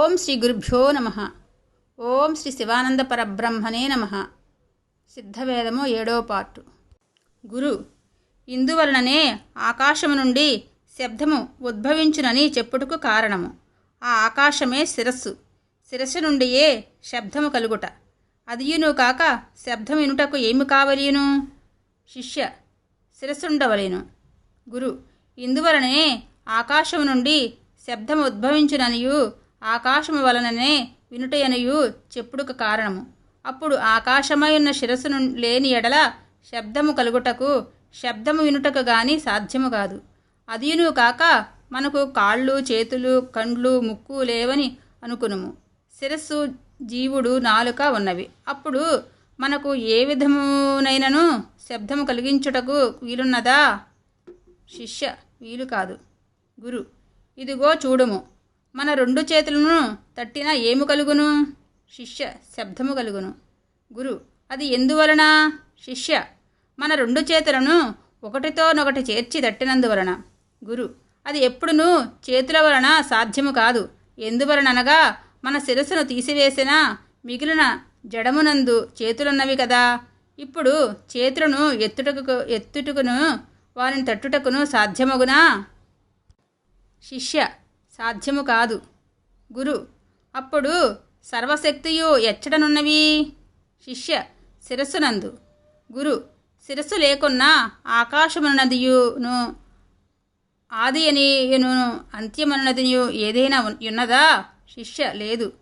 ఓం శ్రీ గురుభ్యో నమ. ఓం శ్రీ శివానంద పరబ్రహ్మనే నమ. సిద్ధవేదము ఏడో పార్టు. గురు ఇందువలననే ఆకాశము నుండి శబ్దము ఉద్భవించునని చెప్పుటకు కారణము. ఆ ఆకాశమే శిరస్సు. శిరస్సు నుండియే శబ్దము కలుగుట. అదియును కాక శబ్దం వినుటకు ఏమి కావలియును? శిష్య శిరస్సుండవలేను. గురు ఇందువలనే ఆకాశము నుండి శబ్దము ఉద్భవించుననియు ఆకాశము వలననే వినుటయనయు చెప్పుడుకు కారణము. అప్పుడు ఆకాశమై ఉన్న శిరస్సు ను- లేని ఎడల శబ్దము కలుగుటకు శబ్దము వినుటకు గాని సాధ్యము కాదు. అదియును కాక మనకు కాళ్ళు చేతులు కండ్లు ముక్కు లేవని అనుకునుము. శిరస్సు జీవుడు నాలుక ఉన్నవి. అప్పుడు మనకు ఏ విధమునైనను శబ్దము కలిగించుటకు వీలున్నదా? శిష్య వీలు కాదు గురు ఇదిగో చూడుము. మన రెండు చేతులను తట్టినా ఏము కలుగును? శిష్య శబ్దము కలుగును. గురు అది ఎందువలన? శిష్య మన రెండు చేతులను ఒకటితోనొకటి చేర్చి తట్టినందువలన. గురు అది ఎప్పుడునూ చేతుల వలన సాధ్యము కాదు. ఎందువలననగా మన శిరస్సును తీసివేసినా మిగిలిన జడమునందు చేతులున్నవి కదా. ఇప్పుడు చేతులను ఎత్తుటకు ఎత్తుటకును వారిని తట్టుటకును సాధ్యమగునా? శిష్య సాధ్యము కాదు. గురు అప్పుడు సర్వశక్తియు ఎచ్చడనున్నవి శిష్య శిరస్సునందు గురు శిరస్సు లేకున్నా ఆకాశమున్నదియును ఆది అనియును అంత్యమన్నదియు ఏదైనా ఉన్నదా? శిష్య లేదు.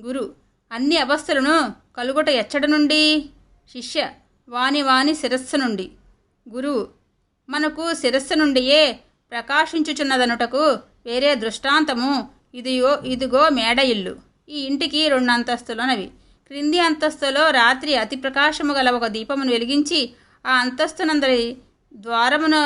గురు అన్ని అవస్థలను కలుగుట ఎచ్చట నుండి శిష్య వాని వాని శిరస్సు నుండి. గురువు మనకు శిరస్సు నుండియే ప్రకాశించుచున్నదనుటకు వేరే దృష్టాంతము. ఇదియో ఇదిగో మేడ ఇల్లు ఈ ఇంటికి రెండు అంతస్తులున్నవి క్రింది అంతస్తులో రాత్రి అతి ప్రకాశము గల ఒక దీపమును వెలిగించి ఆ అంతస్తునందరి ద్వారమున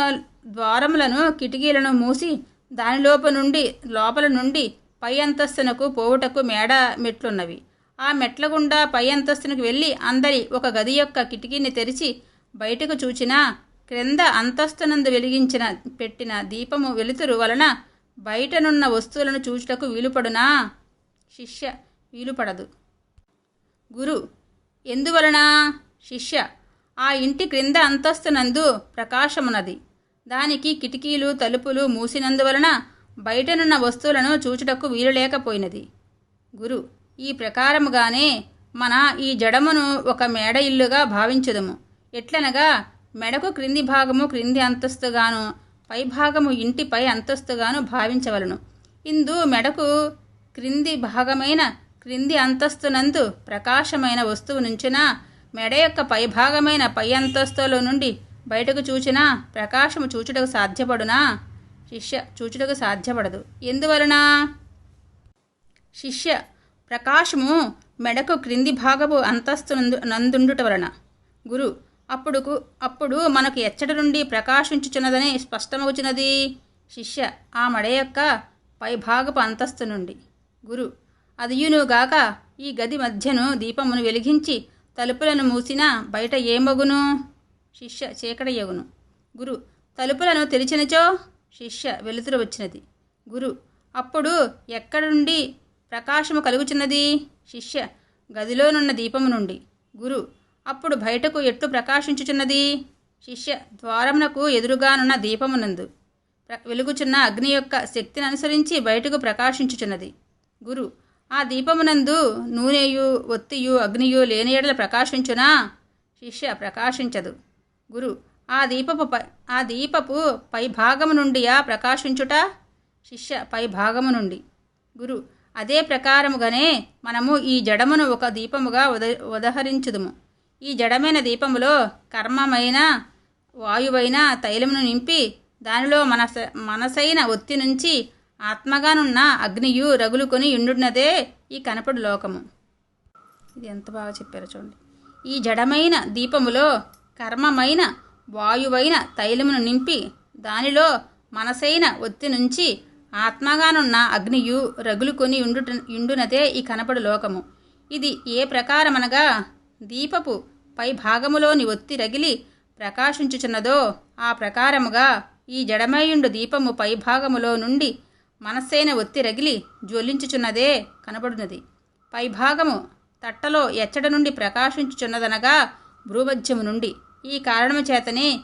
ద్వారములను కిటికీలను మూసి దానిలోప నుండి లోపల నుండి పై అంతస్తునకు పోవుటకు మేడ మెట్లున్నవి. ఆ మెట్ల గుండా పై అంతస్తునకు వెళ్ళి అందరి ఒక గది యొక్క కిటికీని తెరిచి బయటకు చూచినా క్రింద అంతస్తునందు వెలిగించిన పెట్టిన దీపము వెలుతురు వలన బయటనున్న వస్తువులను చూచుటకు వీలుపడునా? శిష్య వీలుపడదు. గురు ఎందువలన? శిష్య ఆ ఇంటి క్రింద అంతస్తునందు ప్రకాశమున్నది. దానికి కిటికీలు తలుపులు మూసినందువలన బయటనున్న వస్తువులను చూచుటకు వీలు లేకపోయినది గురు ఈ ప్రకారముగానే మన ఈ జడమును ఒక మేడ ఇల్లుగా భావించుదము. ఎట్లనగా మెడకు క్రింది భాగము క్రింది అంతస్తుగాను పై భాగము ఇంటి పై అంతస్తుగాను భావించవలను. ఇందు మెడకు క్రింది భాగమైన క్రింది అంతస్తునందు ప్రకాశమైన వస్తువు నుంచిన మెడ యొక్క పై భాగమైన పై అంతస్తులో నుండి బయటకు చూచినా ప్రకాశము చూచుటకు సాధ్యపడునా? శిష్య చూచుటకు సాధ్యపడదు. ఎందువలన? శిష్య ప్రకాశము మెడకు క్రింది భాగపు అంతస్తు నందు నందుండుట వలన. గురు అప్పుడుకు అప్పుడు మనకు ఎచ్చట నుండి ప్రకాశించుచున్నదని స్పష్టమవుచున్నది శిష్య ఆ మడ యొక్క పైభాగపు అంతస్తు నుండి. గురు అదియునుగాక ఈ గది మధ్యను దీపమును వెలిగించి తలుపులను మూసినా బయట ఏమగును? శిష్య చీకటయ్యగును గురు తలుపులను తెరిచినచో? శిష్య వెలుతురు వచ్చినది. గురు అప్పుడు ఎక్కడ నుండి ప్రకాశము కలుగుచున్నది? శిష్య గదిలోనున్న దీపము నుండి. గురు అప్పుడు బయటకు ఎట్లు ప్రకాశించుచున్నది? శిష్య ద్వారమునకు ఎదురుగానున్న దీపమునందు వెలుగుచున్న అగ్ని యొక్క శక్తిని అనుసరించి బయటకు ప్రకాశించుచున్నది. గురు ఆ దీపమునందు నూనెయు ఒత్తియు అగ్నియు లేని ఎడల ప్రకాశించునా? శిష్య ప్రకాశించదు. గురు ఆ దీపపు పై ఆ దీపపు పై భాగము నుండియా ప్రకాశించుట? శిష్య పై భాగము నుండి. గురు అదే ప్రకారముగానే మనము ఈ జడమును ఒక దీపముగా ఉద ఉదహరించుదుము ఈ జడమైన దీపములో కర్మమైన వాయువైన తైలమును నింపి దానిలో మనస మనసైన ఒత్తి నుంచి ఆత్మగానున్న అగ్నియు రగులుకొని ఉండున్నదే ఈ కనపడు లోకము. ఇది ఎంత బాగా చెప్పారో చూడండి. ఈ జడమైన దీపములో కర్మమైన వాయువైన తైలమును నింపి దానిలో మనసైన ఒత్తి నుంచి ఆత్మగానున్న అగ్నియు రగులుకొని ఉండుట ఉండునదే ఈ కనపడు లోకము. ఇది ఏ ప్రకారమనగా దీపపు పై భాగములోని ఒత్తి రగిలి ప్రకాశించుచున్నదో ఆ ప్రకారముగా ఈ జడమయుండు దీపము పై భాగములో నుండి మనస్సైన ఒత్తి రగిలి జ్వలించుచున్నదే కనబడున్నది. పైభాగము తట్టలో ఎచ్చట నుండి ప్రకాశించుచున్నదనగా భ్రూమధ్యము నుండి. ఈ కారణము చేతనే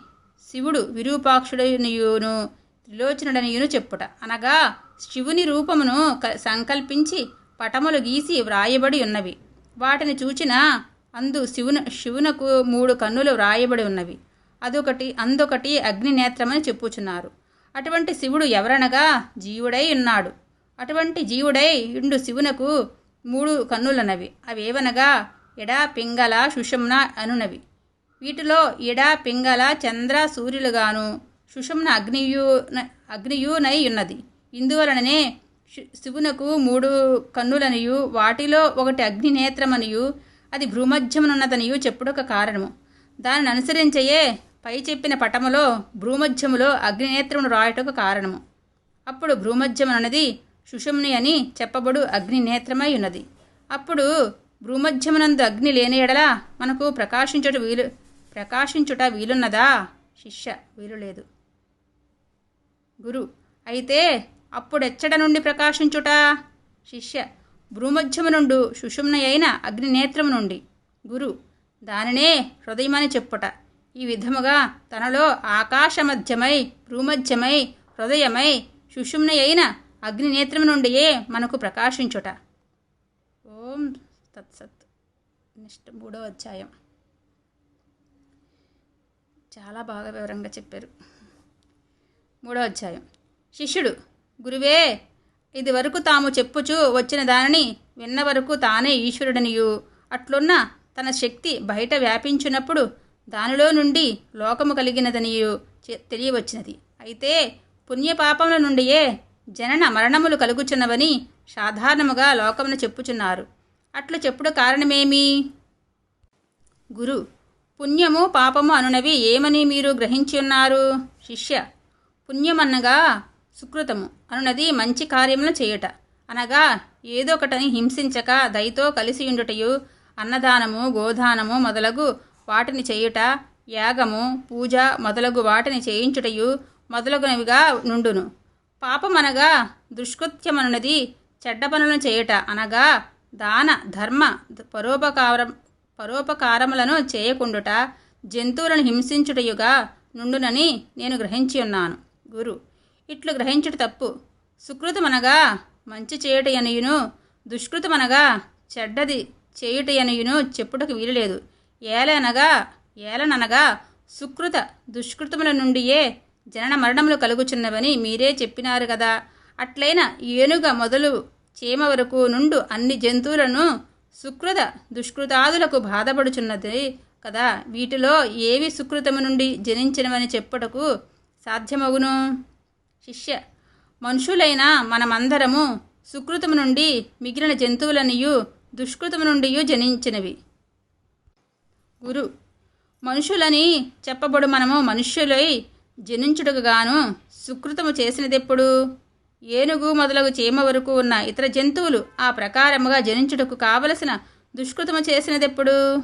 శివుడు విరూపాక్షుడనియును త్రిలోచనుడనియును చెప్పుట. అనగా శివుని రూపమును సంకల్పించి పటములు గీసి వ్రాయబడి ఉన్నవి. వాటిని చూచిన అందు శివున శివునకు మూడు కన్నులు వ్రాయబడి ఉన్నవి. అదొకటి అందొకటి అగ్ని నేత్రమని చెప్పుచున్నారు. అటువంటి శివుడు ఎవరనగా? జీవుడై ఉన్నాడు. అటువంటి జీవుడై ఇండు శివునకు మూడు కన్నులన్నవి. అవేవనగా? ఎడ పింగళ సుషుమ్న అనునవి వీటిలో ఇడ పింగళ చంద్ర సూర్యులుగాను సుషుమ్న అగ్నియు అగ్నియునై ఉన్నది. ఇందువలననే శి- శివునకు మూడు కన్నులనియు వాటిలో ఒకటి అగ్నినేత్రమనియు అది భ్రూమధ్యమునున్నదనియు చెప్పుడొక కారణము. దానిని అనుసరించయే పై చెప్పిన పటములో భ్రూమధ్యములో అగ్నినేత్రమును రాయటకు కారణము. అప్పుడు భ్రూమధ్యమనది సుషుమ్ని అని చెప్పబడు అగ్ని నేత్రమై ఉన్నది అప్పుడు భ్రూమధ్యమునందు అగ్ని లేని ఎడల మనకు ప్రకాశించుట వీలు ప్రకాశించుట వీలున్నదా? శిష్య వీలు లేదు. గురు అయితే అప్పుడెచ్చట నుండి ప్రకాశించుట? శిష్య భ్రూమధ్యము నుండు సుషుమ్న అయిన అగ్నినేత్రము నుండి. గురు దానినే హృదయమని చెప్పుట. ఈ విధముగా తనలో ఆకాశమధ్యమై భ్రూమధ్యమై హృదయమై సుషుమ్న అయిన అగ్నినేత్రము నుండియే మనకు ప్రకాశించుట. ఓం తత్సత్. నెక్స్ట్ మూడో అధ్యాయం. చాలా బాగా వివరంగా చెప్పారు. మూడో అధ్యాయం. శిష్యుడు గురువే ఇది వరకు తాము చెప్పుచు వచ్చిన దానిని విన్న వరకు తానే ఈశ్వరుడనియు. అట్లున్న తన శక్తి బయట వ్యాపించినప్పుడు దానిలో నుండి లోకము కలిగినదనియు తెలియవచ్చినది. అయితే పుణ్యపాపముల నుండియే జనన మరణములు కలుగుచున్నవని సాధారణముగా లోకమును చెప్పుచున్నారు. అట్లు చెప్పుడు కారణమేమి? గురు పుణ్యము పాపము అనునవి ఏమని మీరు గ్రహించి ఉన్నారు? శిష్య పుణ్యమన్నగా సుకృతము అనునది మంచి కార్యములు చేయుట. అనగా ఏదో ఒకటని హింసించక దయతో కలిసి ఉండుటయు అన్నదానము గోదానము మొదలగు వాటిని చేయుట యాగము పూజ మొదలగు వాటిని చేయించుటయు మొదలగునవిగా నుండును. పాపమనగా దుష్కృత్యమనున్నది చెడ్డ పనులను చేయుట. అనగా దాన ధర్మ పరోపకారం పరోపకారములను చేయకుండుట జంతువులను హింసించుటయుగా నుండునని నేను గ్రహించి ఉన్నాను గురు ఇట్లు గ్రహించుట తప్పు. సుకృతమనగా మంచి చేయుటయనియును దుష్కృతమనగా చెడ్డది చేయుటయనియును చెప్పుటకు వీలులేదు. ఏలనగా ఏలననగా సుకృత దుష్కృతముల నుండియే జనన మరణములు కలుగుచున్నవని మీరే చెప్పినారు కదా అట్లైన ఏనుగ మొదలు చీమ వరకు నుండు అన్ని జంతువులను సుకృత దుష్కృతాదులకు బాధపడుచున్నది కదా. వీటిలో ఏవి సుకృతము నుండి జనించినవని చెప్పుటకు సాధ్యమగును? శిష్య. మనుషులైన మనమందరము సుకృతము నుండి మిగిలిన జంతువులనియు దుష్కృతము నుండి జనించినవి. గురు. మనుషులని చెప్పబడు మనము మనుష్యులై జనించుటకు గాను సుకృతము చేసినదెప్పుడు? ఏనుగు మొదలగు చీమ వరకు ఉన్న ఇతర జంతువులు ఆ ప్రకారముగా జనించుటకు కావలసిన దుష్కృతము చేసినదెప్పుడు?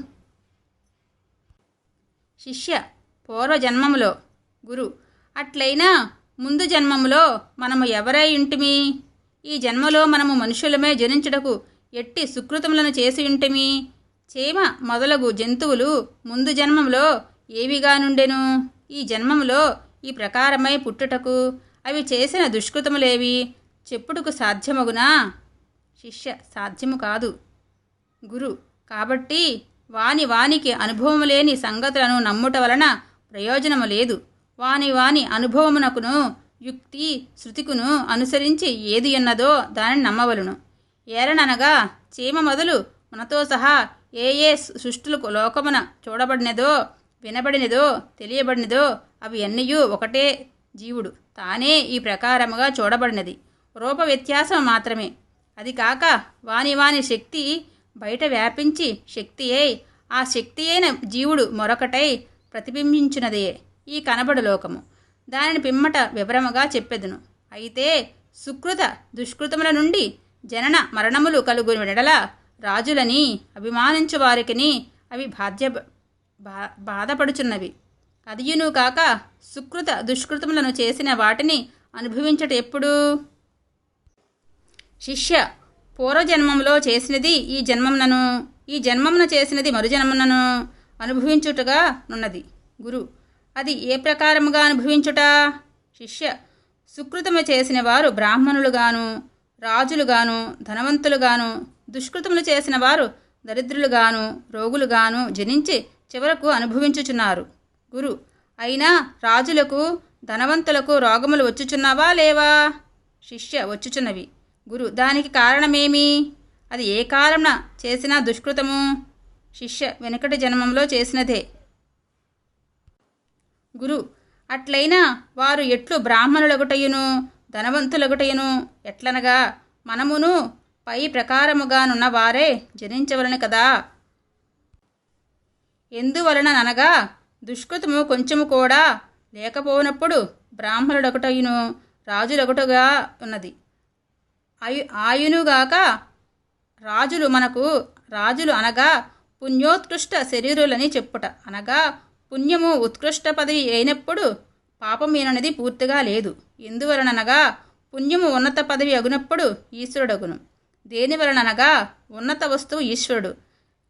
శిష్య. పూర్వజన్మములో. గురు. అట్లయినా ముందు జన్మములో మనము ఎవరై ఇంటిమి ఈ జన్మలో మనము మనుషులమే జనించుటకు ఎట్టి సుకృతములను చేసి ఉంటిమి? చేమ మొదలగు జంతువులు ముందు జన్మంలో ఏవిగా నుండెను? ఈ జన్మంలో ఈ ప్రకారమై పుట్టుటకు అవి చేసిన దుష్కృతములేవి? చెప్పుటకు సాధ్యమగునా? శిష్య సాధ్యము కాదు. గురు కాబట్టి వాని వానికి అనుభవము లేని సంగతులను నమ్ముట వలన ప్రయోజనము లేదు. వాని వాని అనుభవమునకును యుక్తి శృతికును అనుసరించి ఏది ఉన్నదో దానిని నమ్మవలను. ఏరణనగా చీమ మొదలు మనతో సహా ఏ ఏ సృష్టులకు లోకమున చూడబడినదో వినబడినదో తెలియబడినదో అవి అన్నయూ ఒకటే జీవుడు. తానే ఈ ప్రకారముగా చూడబడినది. రూప వ్యత్యాసం మాత్రమే. అది కాక వాని వాని శక్తి బయట వ్యాపించి శక్తి అయి ఆ శక్తి అయిన జీవుడు మరొకటై ప్రతిబింబించినదే. ఈ కనబడు లోకము. దానిని పిమ్మట వివరముగా చెప్పెదును. అయితే సుకృత దుష్కృతముల నుండి జనన మరణములు కలుగు విడల రాజులని అభిమానించు వారికిని అవి బాధ్య బా బాధపడుచున్నవి. అదియును కాక సుకృత దుష్కృతములను చేసిన వాటిని అనుభవించట ఎప్పుడు? శిష్య పూర్వజన్మంలో చేసినది ఈ జన్మమునను ఈ జన్మమున చేసినది మరుజన్మనను అనుభవించుటగా నున్నది. గురు అది ఏ ప్రకారముగా అనుభవించుట? శిష్య సుకృతము చేసిన వారు బ్రాహ్మణులుగాను రాజులుగాను ధనవంతులుగాను దుష్కృతములు చేసిన వారు దరిద్రులుగాను రోగులుగాను జనించి చివరకు అనుభవించుచున్నారు. గురు అయినా రాజులకు ధనవంతులకు రోగములు వచ్చుచున్నావా లేవా? శిష్య వచ్చుచున్నవి. గురు దానికి కారణమేమి? అది ఏ కాలమున చేసినా దుష్కృతము? శిష్య వెనుకటి జన్మంలో చేసినదే. గురు అట్లయినా వారు ఎట్లు బ్రాహ్మణులగుటయును ధనవంతులగుటయును ఎట్లనగా మనమును పై ప్రకారముగానున్న వారే జనించవలను కదా? ఎందువలననగా దుష్కృతము కొంచెము కూడా లేకపోనప్పుడు బ్రాహ్మణుడొకటయును రాజులొకటుగా ఉన్నది. ఆయు ఆయునుగాక రాజులు మనకు రాజులు అనగా పుణ్యోత్కృష్ట శరీరులని చెప్పుట. అనగా పుణ్యము ఉత్కృష్ట పదవి అయినప్పుడు పాపమేనది పూర్తిగా లేదు. ఎందువలననగా పుణ్యము ఉన్నత పదవి అగునప్పుడు ఈశ్వరుడగును. దేనివలననగా ఉన్నత వస్తువు ఈశ్వరుడు.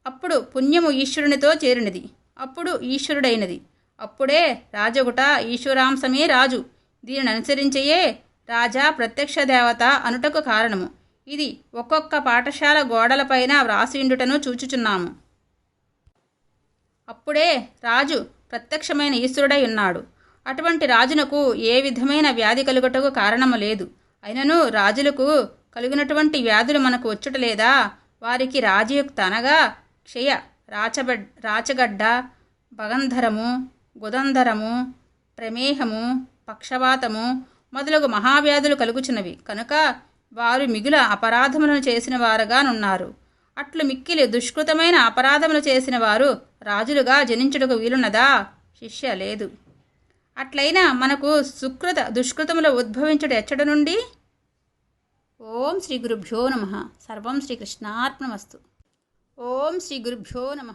అప్పుడు పుణ్యము ఈశ్వరునితో చేరినది. అప్పుడు ఈశ్వరుడైనది. అప్పుడే రాజగుట ఈశ్వరాంశమే రాజు. దీనిని అనుసరించయే రాజా ప్రత్యక్ష దేవత అనుటకు కారణము. ఇది ఒక్కొక్క పాఠశాల గోడలపైన వ్రాసిండుటను చూచుచున్నాము. అప్పుడే రాజు ప్రత్యక్షమైన ఈశ్వరుడై ఉన్నాడు. అటువంటి రాజునకు ఏ విధమైన వ్యాధి కలుగుటకు కారణము లేదు. అయినను రాజులకు కలిగినటువంటి వ్యాధులు మనకు వచ్చుట లేదా? వారికి రాజయుక్త అనగా క్షయ రాచబ రాచగడ్డ భగంధరము గుదంధరము ప్రమేహము పక్షవాతము మొదలగు మహావ్యాధులు కలుగుచున్నవి. కనుక వారు మిగుల అపరాధములను చేసిన వారుగానున్నారు. అట్లు మిక్కిలి దుష్కృతమైన అపరాధములు చేసిన వారు రాజులుగా జనించుటకు వీలున్నదా? శిష్య లేదు. అట్లయినా మనకు సుకృత దుష్కృతములు ఉద్భవించుట ఎచ్చట నుండి? ఓం శ్రీ గురుభ్యో నమ. సర్వం శ్రీకృష్ణార్పణమస్తు ఓం శ్రీ గురుభ్యో నమ.